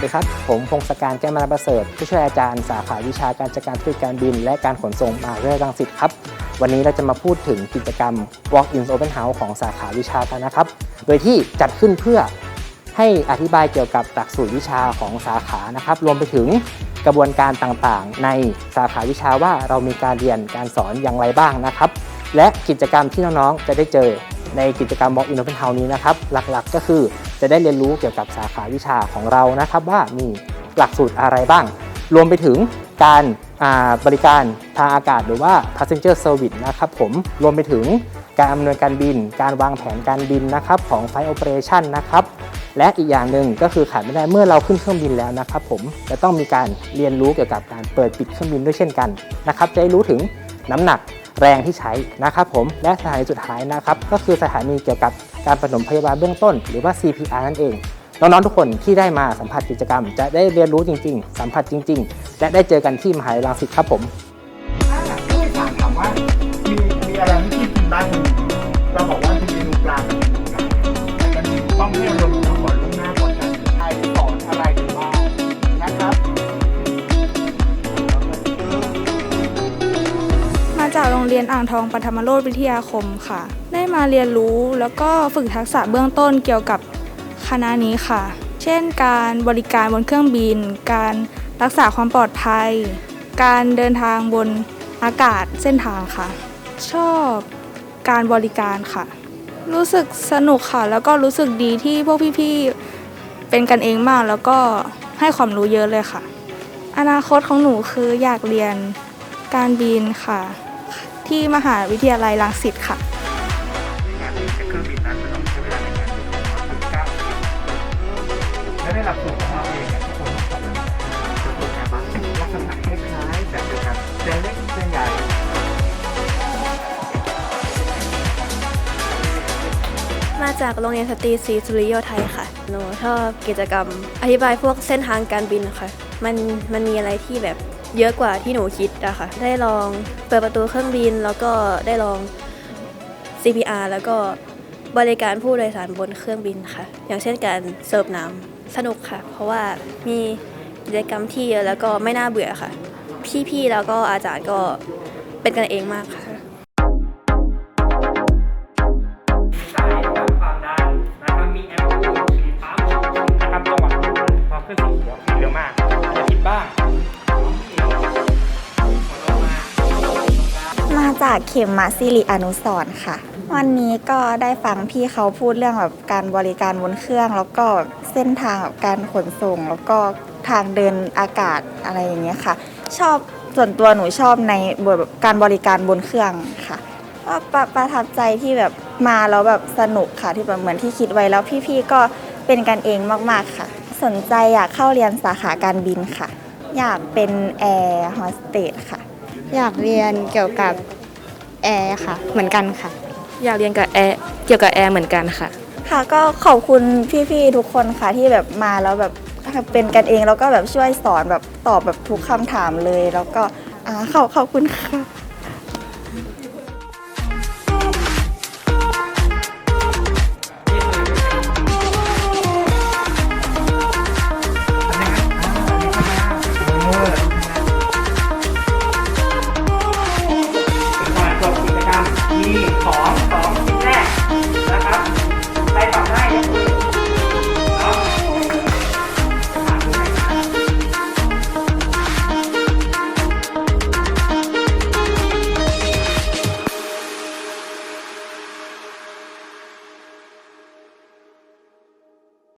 วัสดีครับ ผมพงศการแก้วมรประเสริฐผู้ช่วยอาจารย์สาขาวิชาการจัดการธุรกิจการบิน และการขนส่งมหาวิทยาลัยรังสิตครับ วันนี้เราจะมาพูดถึงกิจกรรม Walk in Open House ของสาขาวิชากันนะครับ โดยที่จัดขึ้นเพื่อให้อธิบายเกี่ยวกับหลักสูตรวิชาของสาขานะครับ รวมไปถึงกระบวนการต่างๆ ในสาขาวิชาว่าเรามีการเรียนการสอนอย่างไรบ้างนะครับ และกิจกรรมที่น้องๆจะได้เจอในกิจกรรม Walk in Open House นี้นะครับ หลักๆ ก็คือ จะได้เรียนรู้เกี่ยวกับสาขาวิชาของเรานะครับว่ามีหลักสูตรอะไรบ้าง รวมไปถึงการบริการทางอากาศหรือว่า passenger service นะครับผมรวมไปถึงการอำนวยการบิน การวางแผนการบินนะครับของ flight operation นะครับและอีกอย่างหนึ่งก็คือขาดไม่ได้เมื่อเราขึ้นเครื่องบินแล้วนะครับผมจะต้องมีการเรียนรู้เกี่ยวกับการเปิดปิดเครื่องบินด้วยเช่นกันนะครับจะได้รู้ถึงน้ำหนัก แรงที่ใช้นะครับผมและสถานีสุดท้ายนะครับก็คือสถานีเกี่ยวกับการปฐมพยาบาลเบื้องต้น หรือว่า CPR นั่นเองน้องๆทุกคนที่ได้มาสัมผัสกิจกรรม จะได้เรียนรู้จริง ๆ สัมผัสจริง ๆ และได้เจอกันที่มหาวิทยาลัยรังสิตครับผมถ้าผู้โดยสารถามว่ามีมีอะไรที่พี่กินบ้างเราบอกว่ามีเมนูปลา จากโรงเรียนอ่างทองปฐมโรธวิทยาคมค่ะ ได้มาเรียนรู้แล้วก็ฝึกทักษะเบื้องต้นเกี่ยวกับคณะนี้ค่ะ เช่น การบริการบนเครื่องบิน การรักษาความปลอดภัย การเดินทางบนอากาศเส้นทางค่ะ ชอบการบริการค่ะ รู้สึกสนุกค่ะ แล้วก็รู้สึกดีที่พวกพี่ๆเป็นกันเองมากแล้วก็ให้ความรู้เยอะเลยค่ะ อนาคตของหนูคืออยากเรียนการบินค่ะ ที่มหาวิทยาลัยรังสิตค่ะในการบินกับเครื่องบินนั้นจะต้องใช้เวลาในการบินประมาณถึงเก้าสิบและในหลักสูตรของเราเองเนี่ยทุกคนต้องสอบจะตัวการบ้านลักษณะคล้ายๆแบบเดียวกันแต่เล็กแต่ใหญ่มาจากโรงเรียนสตรีศรีสุริโยไทยค่ะ หนูชอบกิจกรรม อธิบายพวกเส้นทางการบินค่ะ มันมันมีอะไรที่แบบ เยอะกว่าที่หนูคิดอะค่ะ ได้ลองเปิดประตูเครื่องบิน แล้วก็ได้ลอง CPR แล้วก็บริการผู้โดยสารบนเครื่องบินค่ะ อย่างเช่นการเสิร์ฟน้ำสนุกค่ะ เพราะว่ามีกิจกรรมที่เยอะแล้วก็ไม่น่าเบื่อค่ะ พี่ๆแล้วก็อาจารย์ก็เป็นกันเองมากค่ะ จากเขมมาสิริอนุสรค่ะ วันนี้ก็ได้ฟังพี่เขาพูดเรื่องแบบการบริการบนเครื่อง แล้วก็เส้นทางแบบการขนส่ง แล้วก็ทางเดินอากาศอะไรอย่างเงี้ยค่ะ ชอบส่วนตัวหนูชอบในแบบการบริการบนเครื่องค่ะก็ประประทับใจที่แบบมาแล้วแบบสนุกค่ะที่แบบเหมือนที่คิดไว้แล้วพี่ๆก็เป็นกันเองมากๆค่ะ สนใจอยากเข้าเรียนสาขาการบินค่ะ อยากเป็นแอร์โฮสเตสค่ะ อยากเรียนเกี่ยวกับ แอร์ค่ะ เหมือนกันค่ะ อยากเรียนกับแอร์เกี่ยวกับแอร์เหมือนกันค่ะ ค่ะก็ขอบคุณพี่ๆทุกคนค่ะที่แบบมาแล้วแบบเป็นกันเองแล้วก็แบบช่วยสอนแบบตอบแบบทุกคำถามเลย แล้วก็อ่าขอบขอบคุณค่ะ